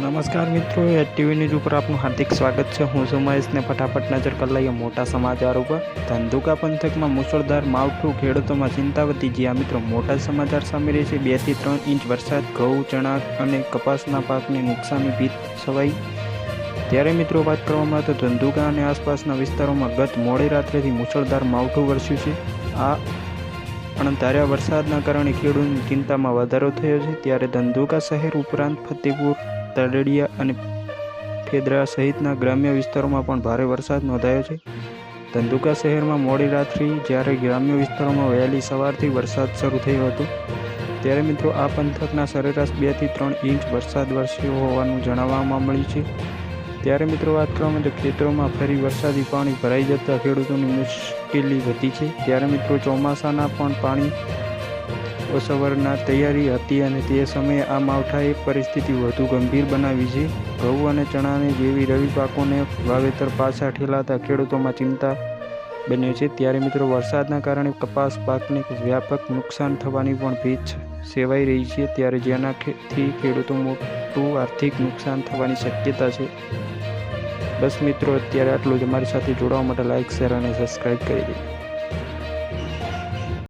નમસ્કાર મિત્રો, એ TV news ઉપર આપનું હાર્દિક સ્વાગત છે. હું છું ફટાફટ નજર કરી લઈએ મોટા સમાચાર ઉપર. ધંધુકા પંથકમાં મુસળધાર માવઠું, ખેડૂતોમાં ચિંતા વધી ગયા મિત્રો મોટા સમાચાર સામે રહે છે, બેથી ત્રણ ઇંચ વરસાદ, ઘઉં ચણા અને કપાસના પાકને નુકસાની ભીત છવાઈ. ત્યારે મિત્રો વાત કરવામાં તો ધંધુકા અને આસપાસના વિસ્તારોમાં ગત મોડી રાત્રેથી મુસળધાર માવઠું વરસ્યું છે. આ અણધાર્યા વરસાદના કારણે ખેડૂતની ચિંતામાં વધારો થયો છે. ત્યારે ધંધુકા શહેર ઉપરાંત ફતેપુર તળડિયા અને ફેદરા સહિતના ગ્રામ્ય વિસ્તારોમાં પણ ભારે વરસાદ નોંધાયો છે. ધંધુકા શહેરમાં મોડી રાત્રિ જ્યારે ગ્રામ્ય વિસ્તારોમાં વહેલી સવારથી વરસાદ શરૂ થયો હતો, ત્યારે મિત્રો આ પંથકના સરેરાશ બેથી ત્રણ ઇંચ વરસાદ વરસ્યો હોવાનું જણાવવામાં મળ્યું છે. ત્યારે મિત્રો વાત કરવામાં તો ખેતરોમાં ફરી વરસાદી પાણી ભરાઈ જતા ખેડૂતોની મુશ્કેલી વધી છે. ત્યારે મિત્રો ચોમાસાના પણ પાણી ઓસવરના તૈયારી હતી અને તે સમયે આ માવઠાએ પરિસ્થિતિ વધુ ગંભીર બનાવી છે. ઘઉં અને ચણાને જેવી રવિ પાકોને વાવેતર પાછા ઠેલાતા ખેડૂતોમાં ચિંતા બન્યો છે. ત્યારે મિત્રો, વરસાદના કારણે કપાસ પાકને વ્યાપક નુકસાન થવાની પણ ભીત સેવાઈ રહી છે ત્યારે જેનાથી ખેડૂતો મોટું આર્થિક નુકસાન થવાની શક્યતા છે. બસ મિત્રો, અત્યારે આટલું જ. અમારી સાથે જોડાવા માટે લાઇક શેર અને સબસ્ક્રાઈબ કરી દઈએ